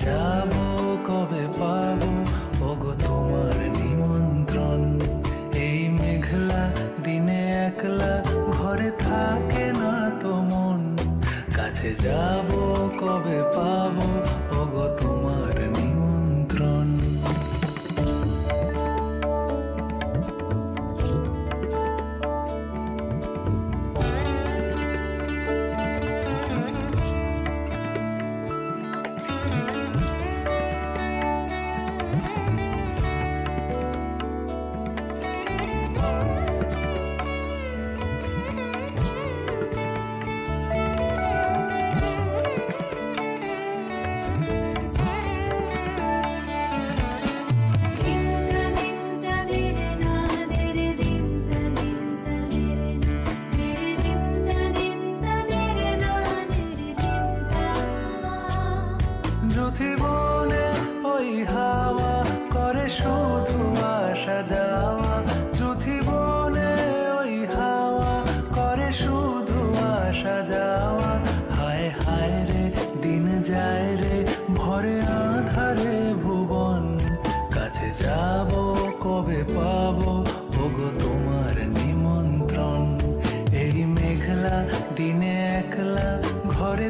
kitabu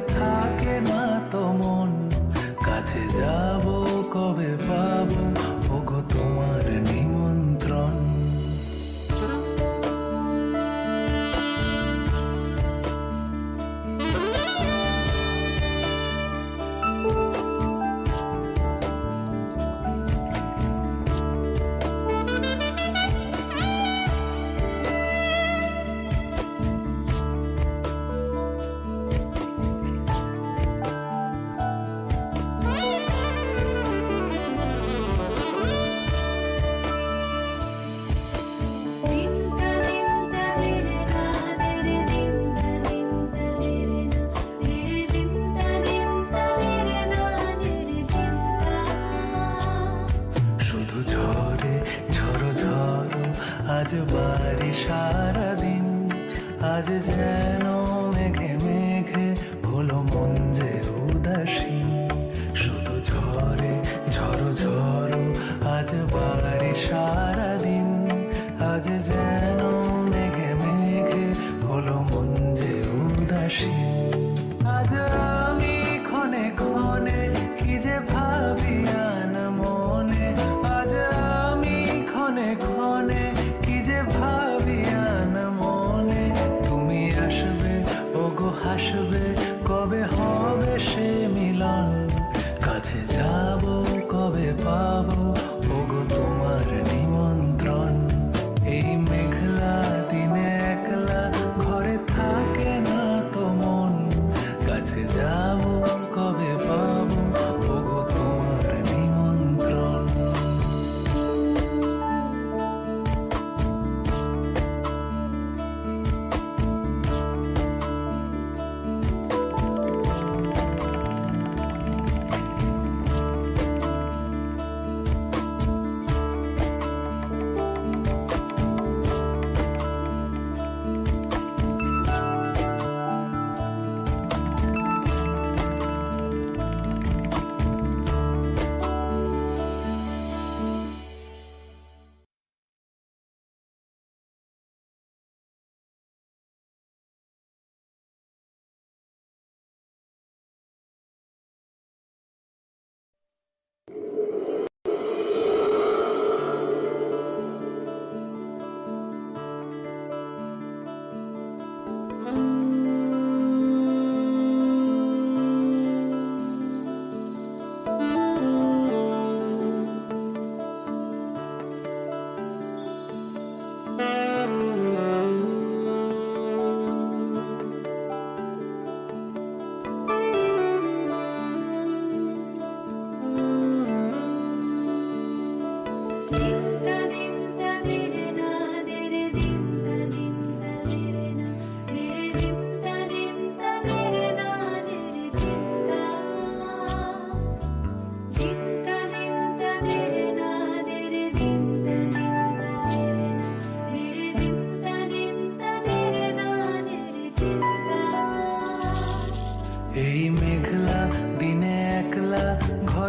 talk আজ বাড়ি সারাদিন, আজ যেন মেঘে মেঘে হলো মন যে উদাসীন। শুধু ঝরে ঝড়ো ঝড়ো আজ বাড়ি সারাদিন, আজ যেন realities.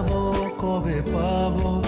যাব কবে পাবো?